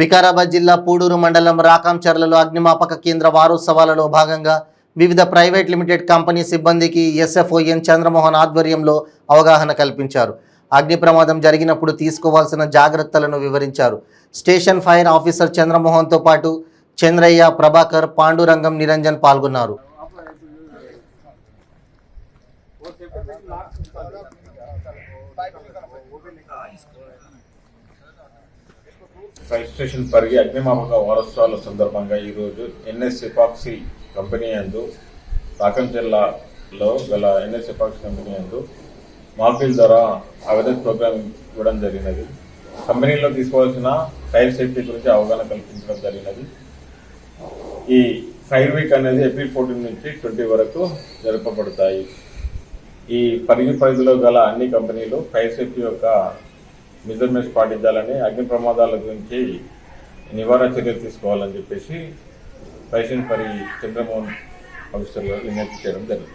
వికారాబాద్ జిల్లా పూడూరు మండలం రాకాంచర్లలో అగ్నిమాపక కేంద్ర వారోత్సవాలలో భాగంగా వివిధ ప్రైవేట్ లిమిటెడ్ కంపెనీ సిబ్బందికి ఎస్ఎఫ్ఓఎన్ చంద్రమోహన్ ఆధ్వర్యంలో అవగాహన కల్పించారు. అగ్ని ప్రమాదం జరిగినప్పుడు తీసుకోవాల్సిన జాగ్రత్తలను వివరించారు. స్టేషన్ ఫైర్ ఆఫీసర్ చంద్రమోహన్తో పాటు చంద్రయ్య ప్రభాకర్ పాండురంగం నిరంజన్ పాల్గొన్నారు. ఫైర్ స్టేషన్ పరిగి అగ్నిమాపక వారోత్సవాల సందర్భంగా ఈరోజు ఎన్ఎస్ ఎపాక్సీ కంపెనీ యందు రాకం జిల్లాలో గల ఎన్ఎస్ ఎపాక్సీ కంపెనీ యందు మాల్పీల్ ద్వారా అవేర్నెస్ ప్రోగ్రామ్ ఇవ్వడం జరిగినది. కంపెనీలో తీసుకోవాల్సిన ఫైర్ సేఫ్టీ గురించి అవగాహన కల్పించడం జరిగినది. ఈ ఫైర్ వీక్ అనేది ఏప్రిల్ ఫోర్టీన్ నుంచి ట్వంటీ వరకు జరపబడతాయి. ఈ పరిగి పరిధిలో గల అన్ని కంపెనీలు ఫైర్ సేఫ్టీ యొక్క మెజర్మెంట్స్ పాటించాలని అగ్ని ప్రమాదాల గురించి నివారణ చర్యలు తీసుకోవాలని చెప్పేసి ఫైషన్ పరి చంద్రమోహన్ ఆఫీసర్ గారు విజ్ఞప్తి చేయడం జరిగింది.